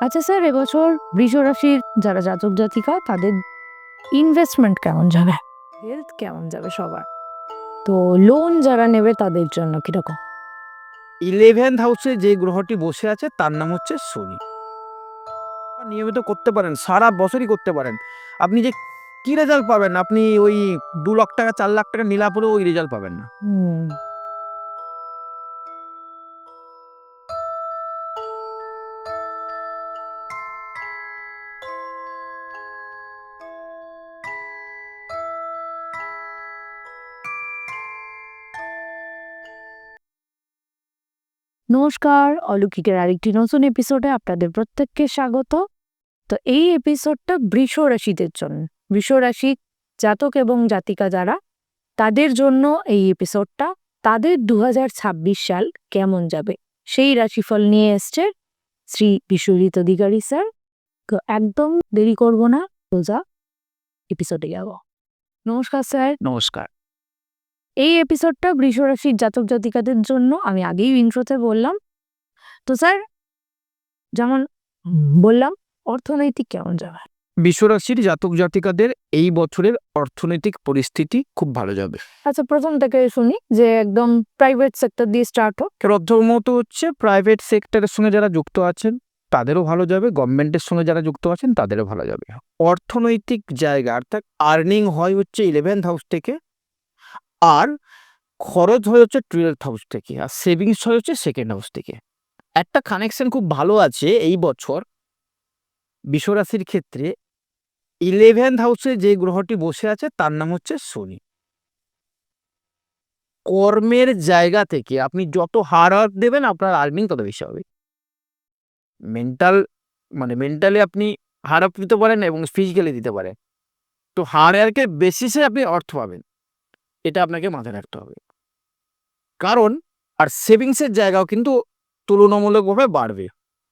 আচ্ছা স্যার এবছর বৃষ রাশির যারা জাতক জাতিকা তাদের ইনভেস্টমেন্ট কেমন যাবে? হেলথ কেমন যাবে সবার? তো লোন যারা নেবে তাদের জন্য কীরকম? ইলেভেন্থ হাউসে যে গ্রহটি বসে আছে তার নাম হচ্ছে শনি। নিয়মিত করতে পারেন সারা বছরই করতে পারেন। আপনি যে কি রেজাল্ট পাবেন? আপনি ওই দু লাখ টাকা চার লাখ টাকা নিলা পরেও ওই রেজাল্ট পাবেন না। নমস্কার, অলৌকিকের আরেকটি নতুন এপিসোডে আপনাদের প্রত্যেককে স্বাগত। তো এই এপিসোডটা বৃষ রাশিদের জন্য। বৃষ রাশি জাতক এবং জাতিকা যারা, তাদের জন্য এই এপিসোডটা তাদের দু হাজার ছাব্বিশ সাল কেমন যাবে? সেই রাশিফল নিয়ে এসছে শ্রী বিশ্বজিৎ অধিকারী স্যার। তো একদম দেরি করব না রোজা এপিসোডে যাব। নমস্কার স্যার। নমস্কার। এই এপিসোডটা বৃষ রাশির জাতক জাতিকাদের জন্য আমি আগেই ইন্ট্রোতে বললাম। তো স্যার যেমন বললাম অর্থনৈতিক কেমন যাবে? বিশ্বরাশির জাতক জাতিকাদের এই বছরের অর্থনৈতিক পরিস্থিতি খুব ভালো যাবে। আচ্ছা প্রথম থেকে শুনি যে একদম প্রাইভেট সেক্টর দিয়ে স্টার্ট হোক। প্রথমত হচ্ছে প্রাইভেট সেক্টরের সঙ্গে যারা যুক্ত আছেন তাদেরও ভালো যাবে গভর্নমেন্টের সঙ্গে যারা যুক্ত আছেন তাদেরও ভালো যাবে। অর্থনৈতিক জায়গা অর্থাৎ আর্নিং হয় হচ্ছে ইলেভেন্থ হাউস থেকে আর খরচ হয়ে হচ্ছে টুয়েলভ হাউস থেকে, আর সেভিংস হয়ে হচ্ছে সেকেন্ড হাউস থেকে। একটা কানেকশন খুব ভালো আছে এই বছর। বিশ্বরাশির ক্ষেত্রে ইলেভেন্থ হাউসে যে গ্রহটি বসে আছে তার নাম হচ্ছে শনি। কর্মের জায়গা থেকে আপনি যত হার ওয়ার্ক দেবেন আপনার আর্নিং তত বেশি হবে। মেন্টাল মানে মেন্টালি আপনি হার আপ দিতে পারেন এবং ফিজিক্যালি দিতে পারেন। তো হার ওয়ার্কের বেসিসে আপনি অর্থ পাবেন। এটা আপনাকে মাথায় রাখতে হবে। কারণ আর সেভিংসের জায়গাও কিন্তু তুলনামূলকভাবে বাড়বে।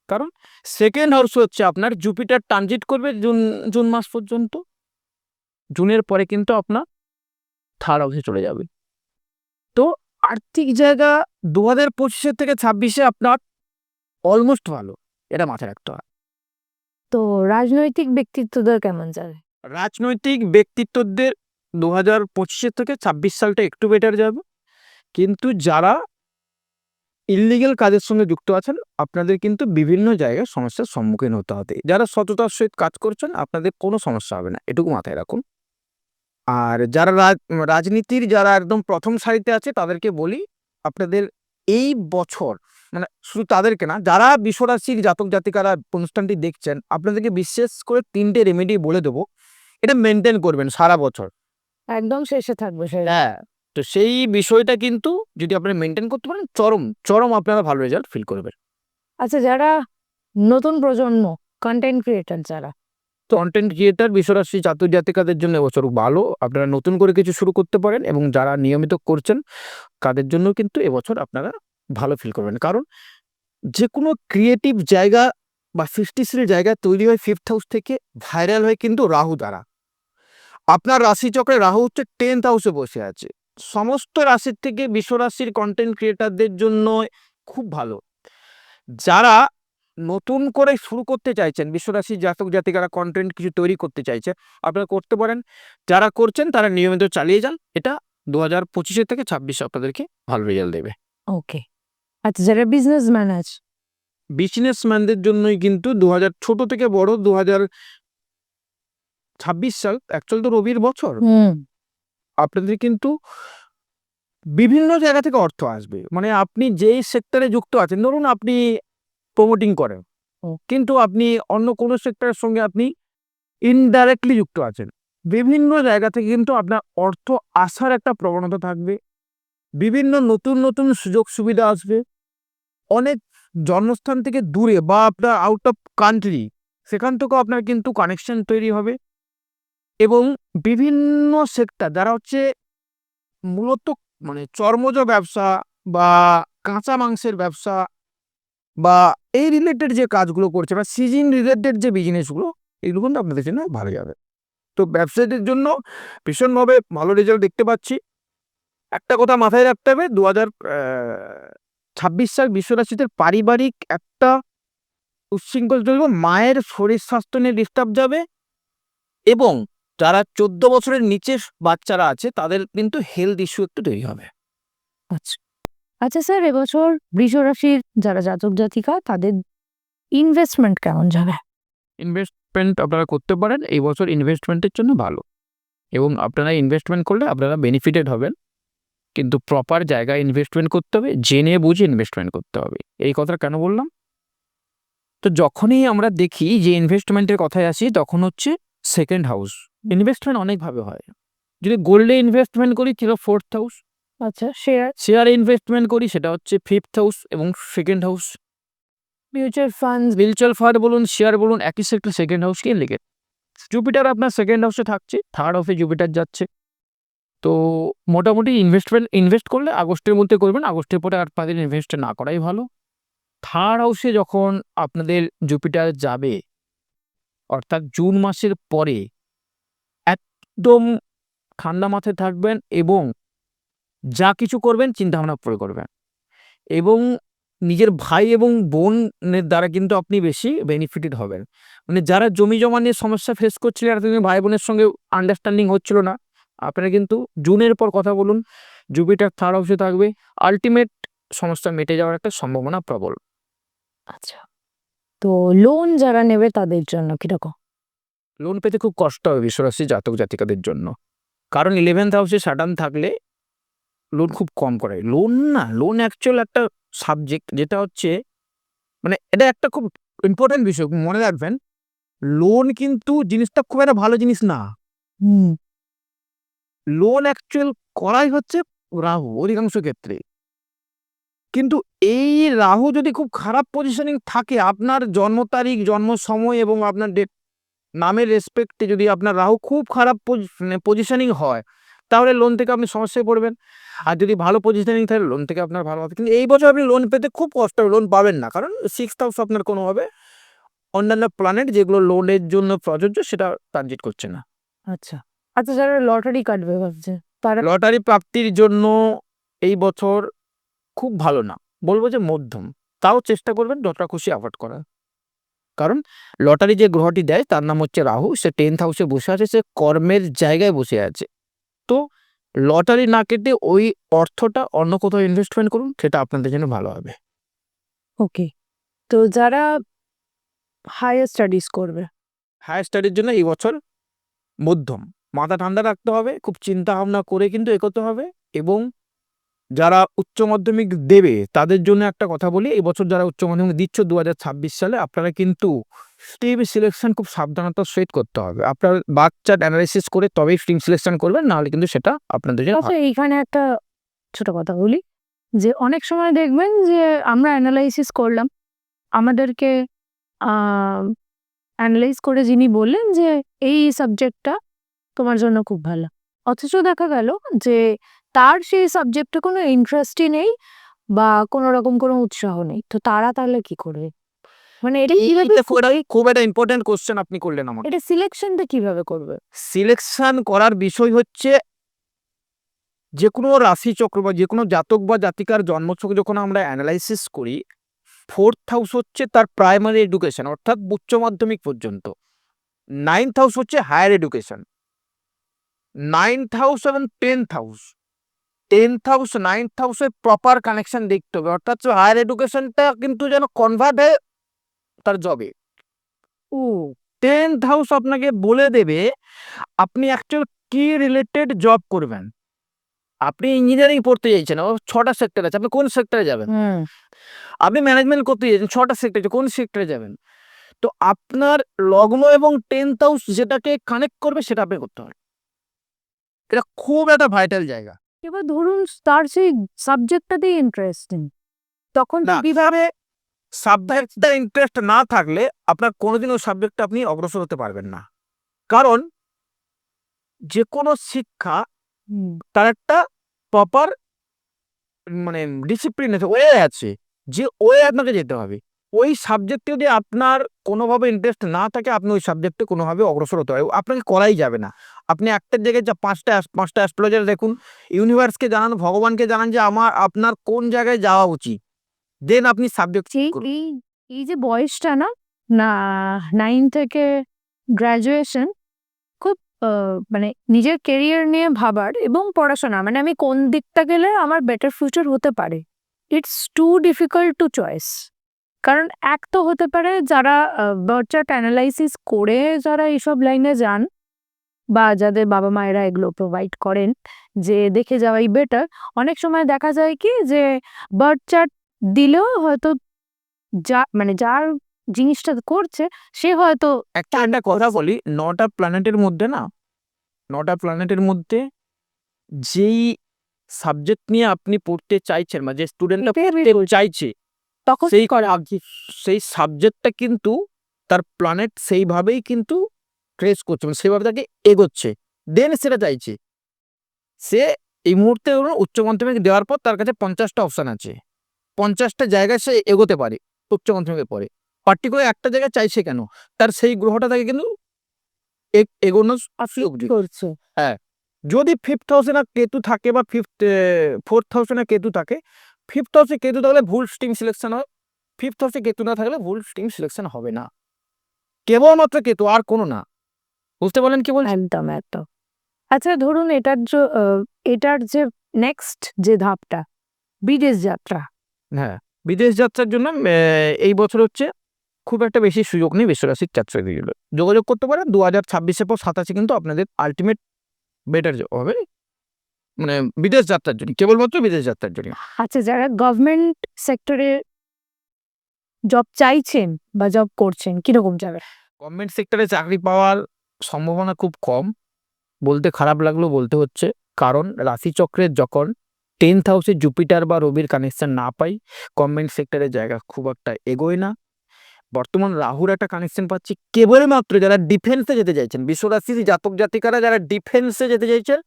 কারণ সেকেন্ড হাউস হচ্ছে আপনার জুপিটার ট্রানজিট করবে জুন জুন মাস পর্যন্ত। জুনের পরে কিন্তু আপনার থার্ড হাউসে চলে যাবে। তো আর্থিক জায়গা দু হাজার পঁচিশের থেকে ছাব্বিশে আপনার অলমোস্ট ভালো। এটা মাথায় রাখতে হয়। তো রাজনৈতিক ব্যক্তিত্বদের কেমন যাবে? রাজনৈতিক ব্যক্তিত্বদের দু হাজার পঁচিশের থেকে ছাব্বিশ সালটা একটু বেটার যাবে। কিন্তু যারা ইলিগেল কাজের সঙ্গে যুক্ত আছেন, আপনাদের কিন্তু বিভিন্ন জায়গায় সমস্যার সম্মুখীন হতে হবে। যারা সততার সহিত কাজ করছেন, আপনাদের কোনো সমস্যা হবে না। এটুকু মাথায় রাখুন। আর যারা রাজ- রাজনীতির যারা একদম প্রথম সারিতে আছে, তাদেরকে বলি, আপনাদের এই বছর মানে শুধু তাদেরকে না, যারা বিশ্বরাশির জাতক জাতিকারা অনুষ্ঠানটি দেখছেন, আপনাদেরকে বিশেষ করে তিনটে রেমেডি বলে দেবো। এটা মেনটেন করবেন সারা বছর। একদম শেষে থাকবে সেটা। হ্যাঁ তো সেই বিষয়টা কিন্তু যদি আপনারা মেনটেন করতে পারেন চরম চরম আপনারা ভালো রেজাল্ট ফিল করবেন। আচ্ছা যারা নতুন প্রজন্ম কন্টেন্ট ক্রিয়েটার যারা। কন্টেন্ট ক্রিয়েটার বিশ্বরাশি জাতক জাতিকাদের জন্য এবছর ভালো। আপনারা নতুন করে কিছু শুরু করতে পারেন এবং যারা নিয়মিত করছেন তাদের জন্য কিন্তু এবছর আপনারা ভালো ফিল করবেন। কারণ যে কোনো ক্রিয়েটিভ জায়গা বা সৃষ্টিশীল জায়গা তৈরি হয় ফিফথ হাউস থেকে ভাইরাল হয় কিন্তু রাহু দ্বারা। আপনার রাশিচক্রে রাহু হচ্ছে টেন্থ হাউসে বসে আছে। সমস্ত রাশির থেকে বিশ্বরাশির কন্টেন্ট ক্রিয়েটারদের জন্য খুব ভালো। যারা নতুন করে শুরু করতে চাইছেন বিশ্বরাশির জাতক জাতিকারা কন্টেন্ট কিছু তৈরি করতে চাইছে আপনারা করতে পারেন। যারা করছেন তারা নিয়মিত চালিয়ে যান। এটা দু হাজার পঁচিশের থেকে ছাব্বিশে আপনাদেরকে ভালো রেজাল্ট দেবে। ওকে আচ্ছা যারা বিজনেসম্যান আছে? বিজনেসম্যানদের জন্যই কিন্তু দু হাজার ছোট থেকে বড় দু হাজার ছাব্বিশ সাল অ্যাকচুয়াল তো রবির বছর। আপনাদের কিন্তু বিভিন্ন জায়গা থেকে অর্থ আসবে। মানে আপনি যেই সেক্টরে যুক্ত আছেন ধরুন আপনি প্রমোটিং করেন কিন্তু আপনি অন্য কোনো সেক্টরের সঙ্গে আপনি ইনডাইরেক্টলি যুক্ত আছেন। বিভিন্ন জায়গা থেকে কিন্তু আপনার অর্থ আসার একটা প্রবণতা থাকবে। বিভিন্ন নতুন নতুন সুযোগ সুবিধা আসবে। অনেক জন্মস্থান থেকে দূরে বা আপনার আউট অফ কান্ট্রি সেখান থেকেও আপনার কিন্তু কানেকশন তৈরি হবে। এবং বিভিন্ন সেক্টর যারা হচ্ছে মূলত মানে চর্মজ ব্যবসা বা কাঁচা মাংসের ব্যবসা বা এই রিলেটেড যে কাজগুলো করছে বা সিজন রিলেটেড যে বিজনেসগুলো এগুলো কিন্তু আপনাদের জন্য ভালো যাবে। তো ব্যবসায়ীদের জন্য ভীষণভাবে ভালো রেজাল্ট দেখতে পাচ্ছি। একটা কথা মাথায় রাখতে হবে দু হাজার ছাব্বিশ সাল বিশ্বরাশিদের পারিবারিক একটা উচ্ছৃঙ্খল চলবে, মায়ের শরীর স্বাস্থ্য নিয়ে ডিস্টার্ব যাবে এবং যারা চোদ্দ বছরের নিচে বাচ্চারা আছে তাদের কিন্তু হেলথ ইস্যু একটু তৈরি হবে। আচ্ছা। আচ্ছা স্যার এবছর বৃষ রাশির যারা জাতক জাতিকা তাদের ইনভেস্টমেন্ট কেমন যাবে? ইনভেস্টমেন্ট আপনারা করতে পারেন এই বছর ইনভেস্টমেন্টের জন্য ভালো। এবং আপনারা ইনভেস্টমেন্ট করলে আপনারা বেনিফিটেড হবেন। কিন্তু প্রপার জায়গায় ইনভেস্টমেন্ট করতে হবে জেনে বুঝে ইনভেস্টমেন্ট করতে হবে। এই কথা কেন বললাম? তো যখনই আমরা দেখি যে ইনভেস্টমেন্টের কথায় আসি তখন হচ্ছে সেকেন্ড হাউস ইনভেস্টমেন্ট অনেকভাবে হয়। যদি গোল্ডে ইনভেস্টমেন্ট করি সেটা ফোর্থ হাউস আচ্ছা শেয়ার শেয়ারে ইনভেস্টমেন্ট করি সেটা হচ্ছে ফিফথ হাউস এবং second house mutual fund mutual fund বলুন শেয়ার বলুন একই সেক্টর সেকেন্ড হাউসকে লিখে জুপিটার আপনার সেকেন্ড হাউসে থাকছে থার্ড হাউসে জুপিটার যাচ্ছে। তো মোটামুটি ইনভেস্টমেন্ট ইনভেস্ট করলে আগস্টের মধ্যে করবেন আগস্টের পরে আর আপনাদের ইনভেস্ট না করাই ভালো। থার্ড হাউসে যখন আপনাদের জুপিটার যাবে অর্থাৎ জুন মাসের পরে একদম ঠান্ডা মাথায় থাকবেন এবং যা কিছু করবেন, চিন্তাভাবনা করে করবেন। এবং নিজের ভাই এবং বোনের দ্বারা কিন্তু আপনি বেশি বেনিফিটেড হবেন। মানে যারা জমি জমা নিয়ে সমস্যা ফেস করছিলেন তুমি ভাই বোনের সঙ্গে আন্ডারস্ট্যান্ডিং হচ্ছিল না। আপনারা কিন্তু জুনের পর কথা বলুন, জুপিটার থার্ড হাউসে থাকবে আলটিমেট সমস্যা মেটে যাওয়ার একটা সম্ভাবনা প্রবল। আচ্ছা। তো লোন যারা নেবে তাদের জন্য কীরকম? লোন পেতে খুব কষ্ট হবে বিশ্বরাশি জাতক জাতিকাদের জন্য। কারণ ইলেভেন্থ হাউসে সাডান থাকলে লোন খুব কম করে। লোন না লোন অ্যাকচুয়াল একটা সাবজেক্ট যেটা হচ্ছে মানে এটা একটা খুব ইম্পর্টেন্ট বিষয় মনে রাখবেন। লোন কিন্তু জিনিসটা খুব একটা ভালো জিনিস না। হুম। লোন অ্যাকচুয়াল করাই হচ্ছে রাহু অধিকাংশ ক্ষেত্রে। কিন্তু এই রাহু যদি খুব খারাপ পজিশনিং থাকে আপনার জন্ম তারিখ জন্ম সময় এবং আপনার ডেট নামের রেসপেক্টে যদি আপনার রাহু খুব খারাপ পজিশনিং হয় তাহলে লোন থেকে আপনি সমস্যায় পড়বেন। আর যদি ভালো পজিশনিং থাকে লোন থেকে আপনার ভালো হবে। কিন্তু এই বছর আপনি লোন পেতে খুব কষ্ট হবে লোন পাবেন না। কারণ সিক্স হাউস আপনার কোনোভাবে অন্যান্য প্ল্যানেট যেগুলো লোনের জন্য প্রযোজ্য সেটা ট্রানজিট করছে না। আচ্ছা। আচ্ছা যারা লটারি কাটবে ভাবছে তারা লটারি প্রাপ্তির জন্য এই বছর খুব ভালো না। বলব যে মধ্যম। তাও চেষ্টা করবেন যতটা খুশি অ্যাভয়েড করার। কারণ লটারি যে গ্রহটি দেয় তার নাম হচ্ছে রাহু। সে টেন্থ হাউসে বসে আছে সে কর্মের জায়গায় বসে আছে। তো লটারি না কেটে ওই অর্থটা অন্য কোথাও ইনভেস্টমেন্ট করুন সেটা আপনাদের জন্য ভালো হবে। ওকে তো যারা হায়ার স্টাডিজ করবে? হায়ার স্টাডির জন্য এই বছর মধ্যম। মাথা ঠান্ডা রাখতে হবে খুব চিন্তা ভাবনা করে কিন্তু এগোতে হবে এবং যারা উচ্চ মাধ্যমিক দেবে তাদের জন্য একটা কথা বলি। এই বছর যারা উচ্চ মাধ্যমিক দিচ্ছ দু হাজার ছাব্বিশ সালে আপনারা কিন্তু স্ট্রিম সিলেকশন খুব সাবধানতার সহিত করতে হবে। আপনার বাচ্চার অ্যানালাইসিস করে তবেই স্ট্রিম সিলেকশন করবেন নাহলে কিন্তু সেটা আপনাদের জন্য আচ্ছা এইখানে একটা ছোট কথা বলি যে অনেক সময় দেখবেন যে আমরা অ্যানালাইসিস করলাম আমাদেরকে অ্যানালাইজ করে যিনি বললেন যে এই সাবজেক্টটা তোমার জন্য খুব ভালো। অথচ দেখা গেল যে তার সেই সাবজেক্টে কোনো ইন্টারেস্টই নেই বা কোনো রকম কোনো উৎসাহ নেই। তো তারা তাহলে কি করবে? মানে এটা কীভাবে খুব একটা- ইম্পর্টেন্ট কোশ্চেন আপনি করলেন আমার এটা সিলেকশনটা কীভাবে করবে? সিলেকশন করার বিষয় হচ্ছে যে কোনো রাশি চক্র বা যে কোনো জাতক বা জাতিকার জন্মছক যখন আমরা অ্যানালাইসিস করি ফোর্থ হাউস হচ্ছে তার প্রাইমারি এডুকেশন অর্থাৎ উচ্চ মাধ্যমিক পর্যন্ত। নাইন্থ হাউস হচ্ছে হায়ার এডুকেশন নাইন্থ হাউস এবং tenth house tenth house ninth হাউসের প্রপার কানেকশন দেখতে হবে। অর্থাৎ হায়ার এডুকেশনটা কিন্তু যেন কনভার্ট হয় তার জবে ও টেন্থ হাউস আপনাকে বলে দেবে আপনি অ্যাকচুয়াল কি রিলেটেড জব করবেন? আপনি ইঞ্জিনিয়ারিং পড়তে চাইছেন ও ছটা সেক্টর আছে আপনি কোন সেক্টরে যাবেন? আপনি ম্যানেজমেন্ট করতে চাইছেন ছটা সেক্টর আছে কোন সেক্টরে যাবেন? তো আপনার লগ্ন এবং টেন্থ হাউস যেটাকে কানেক্ট করবে সেটা আপনি করতে হবে। এটা খুব একটা ভাইটাল জায়গা। এবার ধরুন তার সেই সাবজেক্টটাতেই ইন্টারেস্টিং তখন না কীভাবে সাবজেক্টটা ইন্টারেস্ট না থাকলে আপনার কোনোদিন ওই সাবজেক্টটা আপনি অগ্রসর হতে পারবেন না। কারণ যে কোনো শিক্ষা তার একটা প্রপার মানে ডিসিপ্লিন আছে ওয়ে আছে যে ওয়ে আপনাকে যেতে হবে। ওই সাবজেক্টে যদি আপনার কোনোভাবে ইন্টারেস্ট না থাকে আপনি ওই সাবজেক্টে কোনোভাবে অগ্রসর হতে হবে আপনাকে করাই যাবে না। আপনি একটার জায়গায় যা পাঁচটা পাঁচটা অ্যাস্ট্রোলজার দেখুন ইউনিভার্সকে জানান ভগবানকে জানান যে আমার আপনার কোন জায়গায় যাওয়া উচিত। দেন আপনি সাবজেক্ট এই যে বয়সটা না না নাইন থেকে গ্র্যাজুয়েশন খুব মানে নিজের কেরিয়ার নিয়ে ভাবার এবং পড়াশোনা মানে আমি কোন দিকটা গেলে আমার বেটার ফিউচার হতে পারে। It's too difficult to choice কারণ এক তো হতে পারে যারা বার্থ চার্ট অ্যানালাইসিস করে যারা এইসব লাইনে যান বা যাদের বাবা মায়েরা এগুলো প্রোভাইড করেন যে দেখে যাওয়াই বেটার। অনেক সময় দেখা যায় কি যে বার্থ চার্ট দিলেও হয়তো যা মানে যার জিনিসটা করছে সে হয়তো একটা একটা কথা বলি নটা প্ল্যানেটের মধ্যে না নটা প্ল্যানেটের মধ্যে যেই সাবজেক্ট নিয়ে আপনি পড়তে চাইছেন বা যে prepare পড়তে চাইছে তখন সেই করে সেই সাবজেক্টটা কিন্তু তার প্ল্যানেট সেইভাবেই কিন্তু ট্রেস করছে মানে সেইভাবে তাকে এগোচ্ছে। দেন সেটা চাইছে। সে এই মুহূর্তে উচ্চ মাধ্যমিক দেওয়ার পর তার কাছে পঞ্চাশটা অপশান আছে। পঞ্চাশটা জায়গায় সে এগোতে পারে উচ্চ মাধ্যমিকের পরে। পার্টিকুলার একটা জায়গায় চাইছে কেন? তার সেই গ্রহটা তাকে কিন্তু এ- এগোনোর সুযোগ দিচ্ছে। করছে। যদি ফিফথ হাউসে না কেতু থাকে বা ফিফথ ফোর্থ হাউসে না কেতু থাকে ফিফথ হাউসে কেতু থাকলে ভুল স্ট্রিম সিলেকশন হয়। ফিফথ হাউসে কেতু না থাকলে ভুল স্ট্রিম সিলেকশন হবে না। কেবলমাত্র কেতু আর কোনো না। বুঝতে পারলেন কি বলছি? একদম একদম। আচ্ছা ধরুন এটার যে এটার যে নেক্সট যে ধাপটা বিদেশ যাত্রা। হ্যাঁ বিদেশ যাত্রার জন্য এই বছর হচ্ছে খুব একটা বেশি সুযোগ নেই বিশ্বরাশির দিয়ে যোগাযোগ করতে পারেন দু হাজার ছাব্বিশে পর সাতাশে কিন্তু আপনাদের আলটিমেট বেটার হবে। মানে বিদেশ যাত্রার জন্য কেবলমাত্র বিদেশ যাত্রার জন্য। আচ্ছা যারা গভর্নমেন্ট সেক্টরে জব চাইছেন বা জব করছেন কীরকম যাবে? গভর্নমেন্ট সেক্টরে চাকরি পাওয়ার সম্ভাবনা খুব কম। বলতে খারাপ লাগল বলতে হচ্ছে। কারণ রাশিচক্রের যখন টেন্থ হাউসে জুপিটার বা রবির কানেকশন না পাই গভর্নমেন্ট সেক্টরের জায়গা খুব একটা এগোয় না। বর্তমান রাহুর একটা কানেকশন পাচ্ছি কেবলমাত্র যারা ডিফেন্সে যেতে চাইছেন বিশ্বরাশির জাতক জাতিকারা যারা ডিফেন্সে যেতে চাইছেন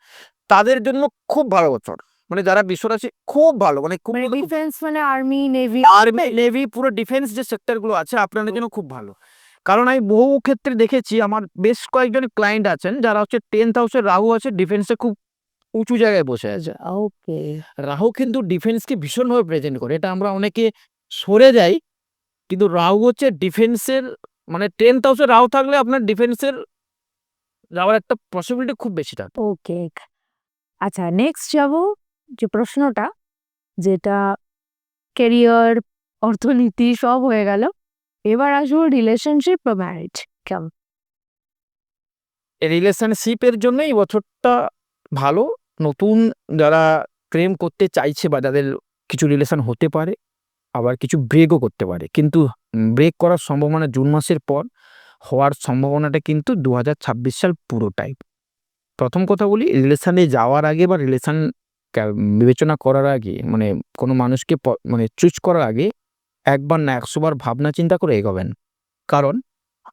তাদের জন্য খুব ভালো বছর। মানে যারা বিশ্বরাশি খুব ভালো। মানে খুব ডিফেন্স মানে আর্মি নেভি আর্মি নেভি পুরো ডিফেন্স যে সেক্টরগুলো আছে আপনাদের জন্য খুব ভালো। কারণ আমি বহু ক্ষেত্রে দেখেছি আমার বেশ কয়েকজন ক্লায়েন্ট আছেন যারা হচ্ছে টেন্থ হাউসের রাহু আছে ডিফেন্সে খুব উঁচু জায়গায় বসে আছে। ওকে। রাহু কিন্তু ডিফেন্সকে ভীষণভাবে প্রেজেন্ট করে। এটা আমরা অনেকে সরে যাই কিন্তু রাহু হচ্ছে ডিফেন্সের মানে টেন্থ হাউসে রাহু থাকলে আপনার ডিফেন্সের যাওয়ার একটা পসিবিলিটি খুব বেশি থাকে। ওকে। আচ্ছা নেক্সট যাব যে প্রশ্নটা, যেটা কেরিয়ার অর্থনীতি সব হয়ে গেল। এবার আসব রিলেশনশিপ বা ম্যারেজ কেমন? রিলেশনশিপের জন্য এই বছরটা ভালো। নতুন যারা প্রেম করতে চাইছে বা যাদের কিছু রিলেশন হতে পারে, আবার কিছু ব্রেকও করতে পারে। কিন্তু ব্রেক করার সম্ভাবনা জুন মাসের পর হওয়ার সম্ভাবনাটা কিন্তু দু হাজার ছাব্বিশ সাল পুরোটাই। প্রথম কথা বলি রিলেশনে যাওয়ার আগে বা রিলেশন বিবেচনা করার আগে মানে কোনো মানুষকে মানে চুজ করার আগে একবার না একশোবার ভাবনা চিন্তা করে এগোবেন। কারণ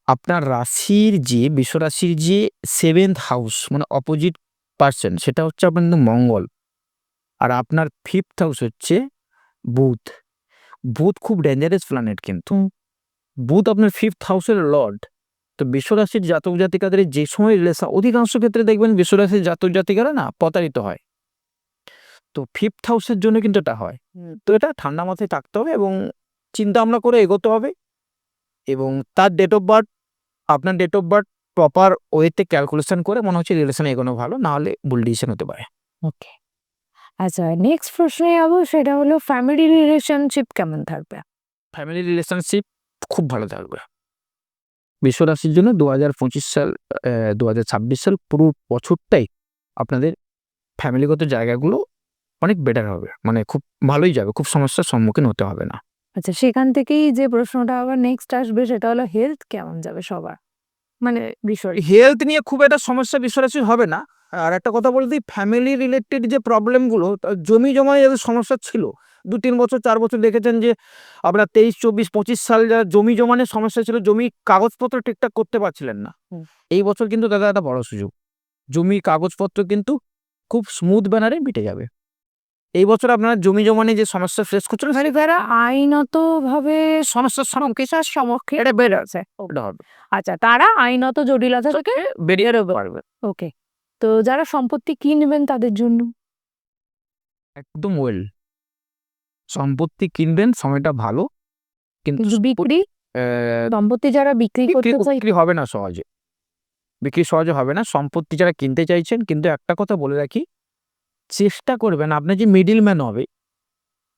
আপনার রাশির যে, বিশ্বরাশির যে সেভেন্থ হাউস মানে অপোজিট পার্সন সেটা হচ্ছে আপনার মঙ্গল। আর আপনার ফিফথ হাউস হচ্ছে বুধ। বুধ খুব ডেঞ্জারাস প্ল্যানেট কিন্তু। বুধ আপনার ফিফথ হাউসের লর্ড তো বিশ্বরাশির জাতক জাতিকাদের যে সময় রিলেশন অধিকাংশ ক্ষেত্রে দেখবেন বিশ্বরাশির জাতক জাতিকারা না প্রতারিত হয়। তো ফিফথ হাউসের জন্য কিন্তু এটা হয়। তো এটা ঠান্ডা মাথায় থাকতে হবে এবং চিন্তা ভাবনা করে এগোতে হবে এবং তার ডেট অফ বার্থ আপনার ডেট অফ বার্থ প্রপার ওয়েতে ক্যালকুলেশন করে মনে হচ্ছে রিলেশন এগোনো ভালো না হলে ভুল ডিসিশন হতে পারে। ওকে আচ্ছা নেক্সট প্রশ্নে যাব সেটা হলো ফ্যামিলি রিলেশনশিপ কেমন থাকবে? ফ্যামিলি রিলেশনশিপ খুব ভালো থাকবে। বিশ্বরাশির জন্য দু হাজার পঁচিশ সাল দু হাজার ছাব্বিশ সাল পুরো বছরটাই আপনাদের ফ্যামিলিগত জায়গাগুলো অনেক বেটার হবে। মানে খুব ভালোই যাবে খুব সমস্যার সম্মুখীন হতে হবে না। আচ্ছা সেখান থেকেই যে প্রশ্নটা আবার নেক্সট আসবে সেটা হলো হেলথ কেমন যাবে সবার? মানে বিষয় হেলথ নিয়ে খুব একটা সমস্যা বিশ্বরাশির হবে না। আর একটা কথা বলে দিই ফ্যামিলি রিলেটেড যে প্রবলেমগুলো জমি জমায় যাদের সমস্যা ছিল দু তিন বছর চার বছর দেখেছেন যে আপনার তেইশ চব্বিশ পঁচিশ সাল যারা জমি জমানের সমস্যা ছিল জমি কাগজপত্র ঠিকঠাক করতে পারছিলেন না। এই বছর কিন্তু দাদা একটা বড় সুযোগ। জমি কাগজপত্র কিন্তু খুব স্মুথ ব্যানারে মিটে যাবে। এই বছর আপনার জমি জমানে যে সমস্যা ফেস করছিল মানে যারা আইনত ভাবে সমস্যার সম্মুখীন সমস্যার সম্মুখীন এটা হবে। আচ্ছা তারা আইনত জটিলতা থেকে বেরিয়ে পারবে। ওকে তো যারা সম্পত্তি কিনবেন তাদের জন্য? একদম ওয়েল সম্পত্তি কিনবেন সময়টা ভালো। কিন্তু বিক্রি? সম্পত্তি যারা বিক্রি করতে বিক্রি হবে না সহজে। বিক্রি সহজে হবে না। সম্পত্তি যারা কিনতে চাইছেন কিন্তু একটা কথা বলে রাখি চেষ্টা করবেন আপনার যে মিডিল ম্যান হবে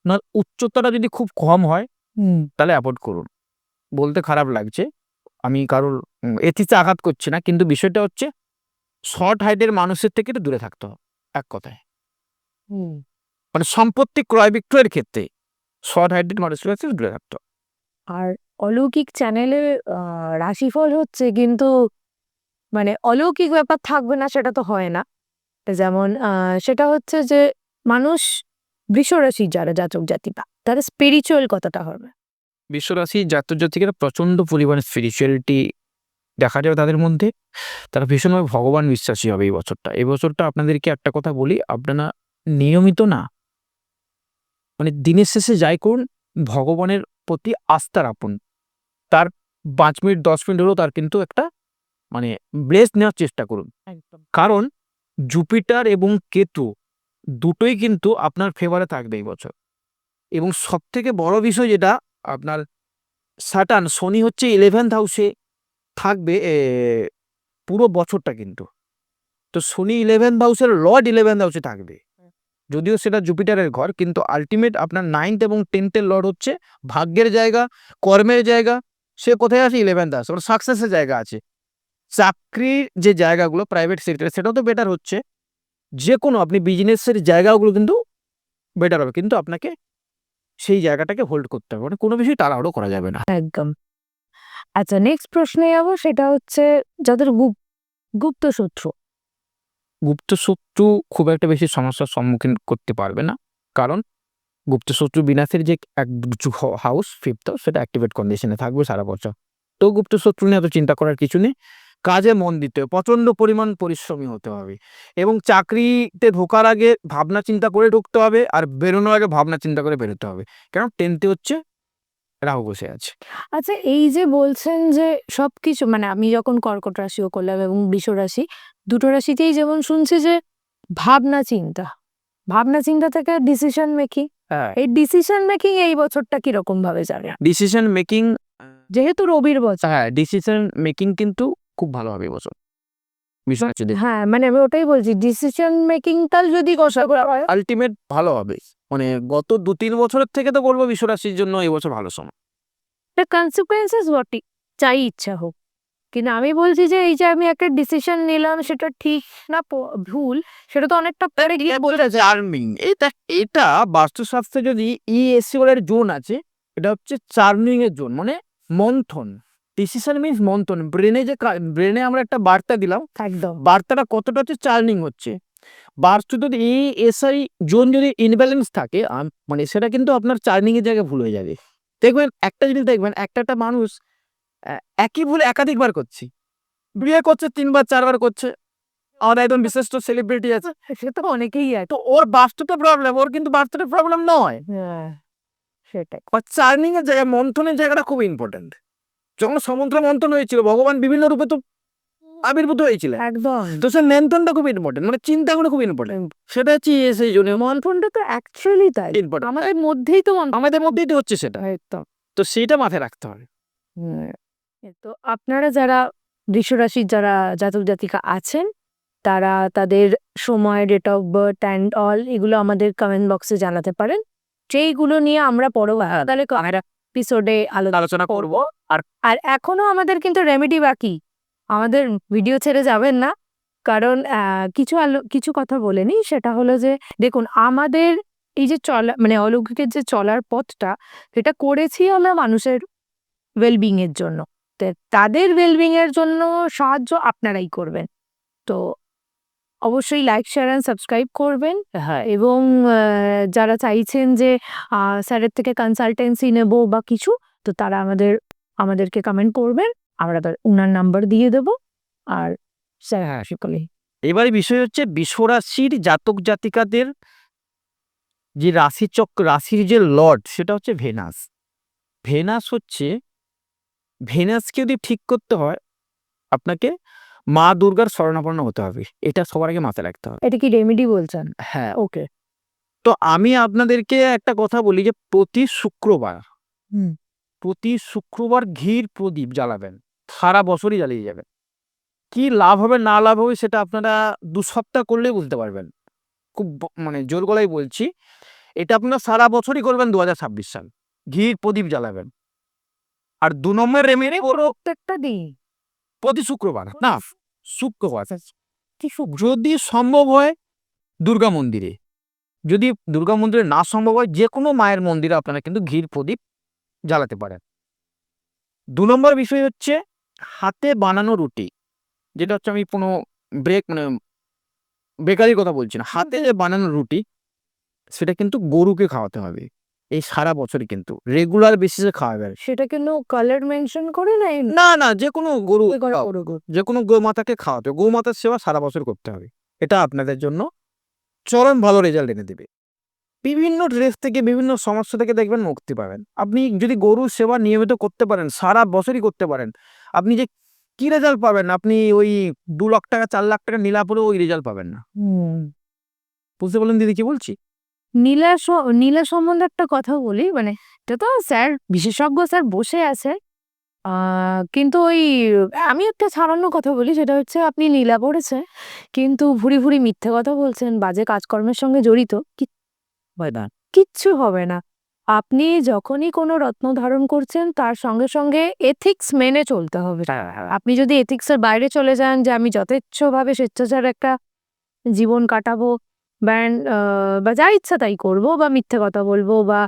না উচ্চতাটা যদি খুব কম হয় তাহলে অ্যাভয়েড করুন। বলতে খারাপ লাগছে আমি কারোর এথিতে আঘাত করছি না কিন্তু বিষয়টা হচ্ছে শর্ট হাইটের মানুষের থেকে একটু দূরে থাকতে হবে এক কথায়। হুম। মানে সম্পত্তি ক্রয় বিক্রয়ের ক্ষেত্রে শর্ট মানুষের কাছে দূরে থাকতে হবে আর অলৌকিক চ্যানেলে রাশিফল হচ্ছে কিন্তু মানে অলৌকিক ব্যাপার থাকবে না সেটা তো হয় না। যেমন সেটা হচ্ছে যে মানুষ বৃষরাশির যারা জাতক জাতিকা তারা স্পিরিচুয়াল কতটা হবে। বিশ্বরাশি জাতক জাতিকেরা প্রচণ্ড পরিমাণে স্পিরিচুয়ালিটি দেখা যাবে তাদের মধ্যে। তারা ভীষণভাবে ভগবান বিশ্বাসী হবে এই বছরটা। এই বছরটা আপনাদেরকে একটা কথা বলি আপনারা নিয়মিত না মানে দিনের শেষে যাই করুন ভগবানের প্রতি আস্থা রাখুন। তার পাঁচ মিনিট দশ মিনিট হলেও তার কিন্তু একটা মানে ব্রেস নেওয়ার চেষ্টা করুন। কারণ জুপিটার এবং কেতু দুটোই কিন্তু আপনার ফেভারে থাকবে এই বছর। এবং সব থেকে বড় বিষয় যেটা আপনার সাটান শনি হচ্ছে ইলেভেন্থ হাউসে থাকবে পুরো বছরটা কিন্তু। তো শনি ইলেভেন্থ হাউসের লর্ড ইলেভেন্থ হাউসে থাকবে। যদিও সেটা জুপিটারের ঘর, কিন্তু আলটিমেট আপনার নাইনথ এবং টেন্থের লর্ড হচ্ছে ভাগ্যের জায়গা, কর্মের জায়গা। সে কোথায় আছে? ইলেভেন্থ হাউস ওর সাকসেসের জায়গা আছে। চাকরির যে জায়গাগুলো প্রাইভেট সেক্টরে সেটাও তো বেটার হচ্ছে। যে কোনো আপনি বিজনেসের জায়গাগুলো কিন্তু বেটার হবে। কিন্তু আপনাকে সেই জায়গাটাকে হোল্ড করতে হবে। মানে কোনো বিষয় তাড়াহুড়ো করা যাবে না। একদম। আচ্ছা নেক্সট প্রশ্নে যাব। সেটা হচ্ছে যাদের গুপ- গুপ্ত শত্রু। গুপ্ত শত্রু খুব একটা বেশি সমস্যার সম্মুখীন করতে পারবে না। কারণ গুপ্ত শত্রু বিনাশের যে এক হাউস ফিফথ সেটা অ্যাক্টিভেট কন্ডিশনে থাকবে সারা বছর। তো গুপ্ত শত্রু নিয়ে এত চিন্তা করার কিছু নেই। কাজে মন দিতে হবে, প্রচণ্ড পরিমাণ পরিশ্রমী হতে হবে। এবং চাকরিতে ঢোকার আগে ভাবনা চিন্তা করে ঢুকতে হবে আর বেরোনোর আগে ভাবনা চিন্তা করে বেরোতে হবে। কারণ টেনতে হচ্ছে রাহু বসে আছে। আচ্ছা এই যে বলছেন যে সবকিছু মানে আমি যখন কর্কট রাশিও করলাম এবং বৃষ রাশি দুটো রাশিতেই যেমন শুনছি যে ভাবনা চিন্তা। ভাবনা চিন্তা থেকে ডিসিশন মেকিং হ্যাঁ। এই ডিসিশন মেকিং এই বছরটা কীরকম ভাবে যাবে? ডিসিশন মেকিং যেহেতু রবির বছর। হ্যাঁ ডিসিশন মেকিং কিন্তু খুব ভালো হবে এবছর হ্যাঁ মানে আমি ওটাই বলছি ডিসিশন মেকিংটা যদি কষা করা হয় আলটিমেট ভালো হবে। মানে গত দু তিন বছরের থেকে তো বলব বিশ্বরাশির জন্য এই বছর ভালো সময়। কনসিকুয়েন্সেস বটি চাই ইচ্ছা হোক। কিন্তু আমি বলছি যে এই যে আমি একটা ডিসিশন নিলাম সেটা ঠিক না ভুল সেটা তো অনেকটা পরে গিয়ে বোঝা যায় চার্মিং এটা এটা বাস্তুশাস্ত্রে যদি ই এসি বলের জোন আছে এটা হচ্ছে চার্মিং এর জোন মানে মন্থন। ডিসিশন মিনস মন্থন। ব্রেনে যে ব্রেনে আমরা একটা বার্তা দিলাম একদম। বার্তাটা কতটা হচ্ছে চার্নিং হচ্ছে। যদি এই এসআই জোন যদি ইনব্যালেন্স থাকে মানে সেটা কিন্তু আপনার চার্নিং এর জায়গায় ভুল হয়ে যাবে। দেখবেন একটা জিনিস দেখবেন একটা একটা মানুষ একই ভুল একাধিকবার করছে। বিয়ে করছে তিনবার চারবার করছে। আমাদের একদম বিশিষ্ট সেলিব্রিটি আছে। সে তো অনেকেই আছে। তো ওর বাস্তুটা প্রবলেম ওর কিন্তু বাস্তুটা প্রবলেম নয়। হ্যাঁ সেটাই। আর চার্নিং এর জায়গায় মন্থনের জায়গাটা খুব ইম্পর্টেন্ট যখন সমুদ্র মন্থন হয়েছিল ভগবান বিভিন্ন রূপে তো আবির্ভূত হয়েছিলেন। একদম। তো সে মেন্থনটা খুব ইম্পর্টেন্ট মানে চিন্তাগুলো খুব ইম্পর্টেন্ট সেটা হচ্ছে সেই জন্য। মন্থনটা তো অ্যাকচুয়ালি তাই। ইম্পর্টেন্ট আমাদের মধ্যেই তো আমাদের মধ্যেই তো হচ্ছে সেটা। একদম। তো সেটা মাথায় রাখতে হবে। তো আপনারা যারা বৃষরাশির যারা জাতক জাতিকা আছেন তারা তাদের সময় date of birth and all এগুলো আমাদের কমেন্ট বক্সে জানাতে পারেন। সেইগুলো নিয়ে আমরা পরবর্তীকালে এপিসোডে আলোচনা করব। আর আর এখনও আমাদের কিন্তু রেমেডি বাকি। আমাদের ভিডিও ছেড়ে যাবেন না। কারণ কিছু আলো কিছু কথা বলে নিই। সেটা হলো যে দেখুন আমাদের এই যে চলা মানে অলৌকিকের যে চলার পথটা সেটা করেছি আমরা মানুষের ওয়েলবিং এর জন্য। তাদের ওয়েলবিং এর জন্য সাহায্য আপনারাই করবেন। তো অবশ্যই লাইক শেয়ার অ্যান্ড সাবস্ক্রাইব করবেন। হ্যাঁ। এবং যারা চাইছেন যে স্যারের থেকে কনসালটেন্সি নেব বা কিছু তো তারা আমাদের আমাদেরকে কমেন্ট করবেন। আমরা তার উনার নাম্বার দিয়ে দেব আর স্যার হ্যাঁ। সকলেই এবারে বিষয় হচ্ছে বিশ্বরাশির জাতক জাতিকাদের যে রাশিচক্র রাশির যে লর্ড সেটা হচ্ছে ভেনাস। ভেনাস হচ্ছে ভেনাসকে যদি ঠিক করতে হয় আপনাকে মা দুর্গার শরণাপন্ন হতে হবে। এটা সবার আগে মাথায় রাখতে হবে। এটা কি রেমেডি বলছেন? হ্যাঁ। ওকে তো আমি আপনাদেরকে একটা কথা বলি যে প্রতি শুক্রবার হুম। প্রতি শুক্রবার ঘির প্রদীপ জ্বালাবেন। সারা বছরই জ্বালিয়ে যাবেন কি লাভ হবে না লাভ হবে সেটা আপনারা দু সপ্তাহ করলেই বুঝতে পারবেন। খুব মানে জোর গলায় বলছি এটা আপনারা সারা বছরই করবেন দু হাজার ছাব্বিশ সাল। ঘির প্রদীপ জ্বালাবেন। আর দু নম্বর রেমেডি প্রত্যেকটা দিন? প্রতি শুক্রবার না শুক্রবার। কি যদি সম্ভব হয় দুর্গা মন্দিরে। যদি দুর্গা মন্দিরে না সম্ভব হয় যে কোনো মায়ের মন্দিরে আপনারা কিন্তু ঘির প্রদীপ জ্বালাতে পারেন। দু নম্বর বিষয় হচ্ছে হাতে বানানো রুটি যেটা হচ্ছে আমি কোনো ব্রেক মানে বেকারির কথা বলছি না হাতে যে বানানো রুটি সেটা কিন্তু গরুকে খাওয়াতে হবে। এই সারা বছরই কিন্তু রেগুলার বেসিসে খাওয়াবে সেটা কিন্তু কালার মেনশন করে নাই না না যে কোনো গরু যে কোনো গোমাতাকে খাওয়াতে গোমাতার সেবা সারা বছর করতে হবে। এটা আপনাদের জন্য চরম ভালো রেজাল্ট এনে দেবে। বিভিন্ন ড্রেস থেকে বিভিন্ন সমস্যা থেকে দেখবেন মুক্তি পাবেন। আপনি যদি গরুর সেবা নিয়মিত করতে পারেন সারা বছরই করতে পারেন আপনি যে কি রেজাল্ট পাবেন? আপনি ওই দু লাখ টাকা চার লাখ টাকা নীলা পরেও ওই রেজাল্ট পাবেন না। হুম। বুঝতে পারলেন দিদি কি বলছি? নীলা নীলা সম্বন্ধে একটা কথা বলি মানে এটা তো স্যার বিশেষজ্ঞ স্যার বসে আছে। কিন্তু ওই আমি একটা সামান্য কথা বলি সেটা হচ্ছে আপনি নীলা পড়েছে কিন্তু ভুরি ভুরি মিথ্যে কথা বলছেন বাজে কাজকর্মের সঙ্গে জড়িত কিচ্ছু হবে না। আপনি যখনই কোনো রত্ন ধারণ করছেন তার সঙ্গে সঙ্গে এথিক্স মেনে চলতে হবে। আপনি যদি এথিক্সের বাইরে চলে যান যে আমি যথেচ্ছভাবে স্বেচ্ছাচার একটা জীবন কাটাবো ব্যান্ড বা যা ইচ্ছা তাই করব বা মিথ্যে কথা বলব বা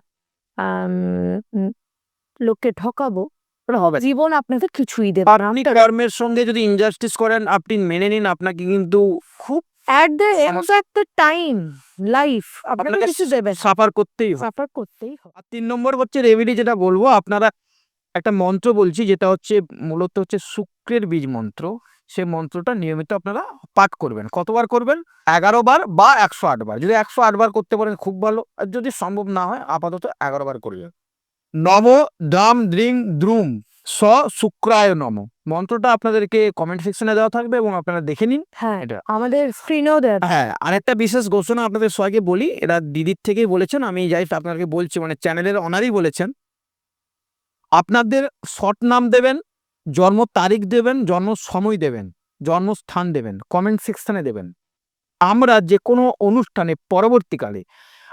লোককে ঠকাবো হবে জীবন আপনাদের কিছুই দেবে আপনি কর্মের সঙ্গে যদি ইনজাস্টিস করেন আপনি মেনে নিন আপনাকে কিন্তু খুব at the end of the time life আপনাকে আপনাকে কিছু দেবে সাফার করতেই হবে। সাফার করতেই হবে। আর তিন নম্বর হচ্ছে রেমেডি যেটা বলব আপনারা একটা মন্ত্র বলছি যেটা হচ্ছে মূলত হচ্ছে শুক্রের বীজ মন্ত্র। সেই মন্ত্রটা নিয়মিত আপনারা পাঠ করবেন। কতবার করবেন? এগারো বার বা একশো আট বার। যদি একশো আট বার করতে পারেন খুব ভালো। আর যদি সম্ভব না হয় আপাতত এগারো বার করবেন নম দাম দ্রিং দ্রুম স শুক্রায় নম। মন্ত্রটা আপনাদেরকে কমেন্ট সেকশনে দেওয়া থাকবে এবং আপনারা দেখে নিন হ্যাঁ এটা। আমাদের স্ক্রিনেও দেয় হ্যাঁ আরেকটা বিশেষ ঘোষণা আপনাদের সবাইকে বলি এটা দিদির থেকেই বলেছেন আমি জাস্ট আপনাকে বলছি মানে চ্যানেলের অনারই বলেছেন। আপনাদের শর্ট নাম দেবেন জন্ম তারিখ দেবেন জন্ম সময় দেবেন জন্মস্থান দেবেন কমেন্ট সেকশনে দেবেন। আমরা যে কোনো অনুষ্ঠানে পরবর্তীকালে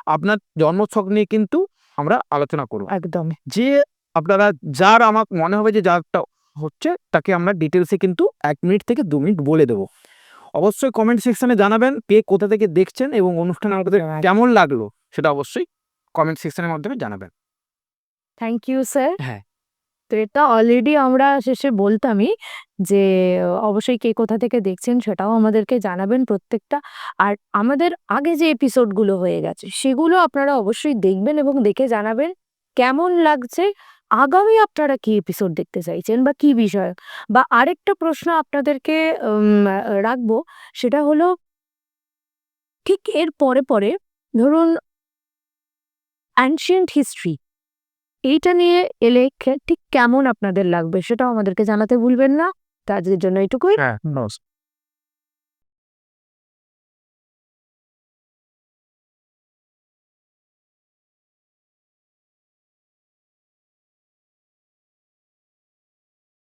আপনার জন্মছক নিয়ে কিন্তু আমরা আলোচনা করব। একদম। যে আপনারা যার আমার মনে হবে যে যারটা হচ্ছে তাকে আমরা ডিটেলসে কিন্তু এক মিনিট থেকে দু মিনিট বলে দেবো। অবশ্যই কমেন্ট সেকশনে জানাবেন কে কোথা থেকে দেখছেন এবং অনুষ্ঠান আমাদের। কেমন লাগল সেটা অবশ্যই কমেন্ট সেকশনের মাধ্যমে জানাবেন। থ্যাংক ইউ স্যার হ্যাঁ। তো এটা অলরেডি আমরা শেষে বলতামই যে, অবশ্যই কে কোথা থেকে দেখছেন সেটাও আমাদেরকে জানাবেন প্রত্যেকটা। আর আমাদের আগে যে এপিসোডগুলো হয়ে গেছে, সেগুলো আপনারা অবশ্যই দেখবেন এবং দেখে জানাবেন কেমন লাগছে, আগামী আপনারা কি এপিসোড দেখতে চাইছেন বা কি বিষয়। বা আরেকটা প্রশ্ন আপনাদেরকে রাখব, সেটা হলো ঠিক এর পরে পরে ধরুন অ্যানশিয়েন্ট হিস্ট্রি এইটা নিয়ে এলে ঠিক কেমন আপনাদের লাগবে সেটাও আমাদেরকে জানাতে ভুলবেন না। তো আজকের জন্য এইটুকুই। হ্যাঁ